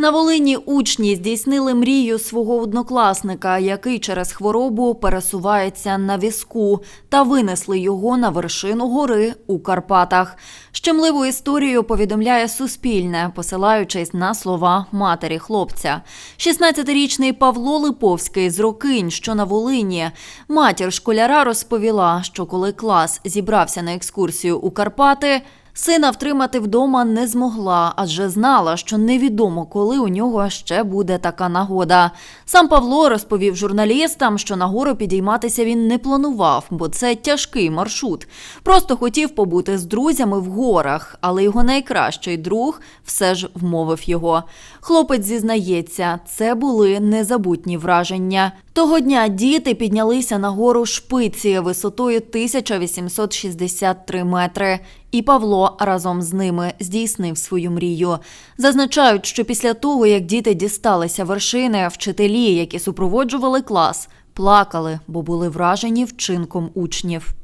На Волині учні здійснили мрію свого однокласника, який через хворобу пересувається на візку, та винесли його на вершину гори у Карпатах. Щемливу історію повідомляє Суспільне, посилаючись на слова матері хлопця. 16-річний Павло Липовський з Рокинь, що на Волині. Матір школяра розповіла, що коли клас зібрався на екскурсію у Карпати, Сина втримати вдома не змогла, адже знала, що невідомо, коли у нього ще буде така нагода. Сам Павло розповів журналістам, що на гору підійматися він не планував, бо це тяжкий маршрут. Просто хотів побути з друзями в горах, але його найкращий друг все ж вмовив його. Хлопець зізнається, це були незабутні враження. Того дня діти піднялися на гору шпиці висотою 1863 метри. І Павло разом з ними здійснив свою мрію. Зазначають, що після того, як діти дісталися вершини, вчителі, які супроводжували клас, плакали, бо були вражені вчинком учнів.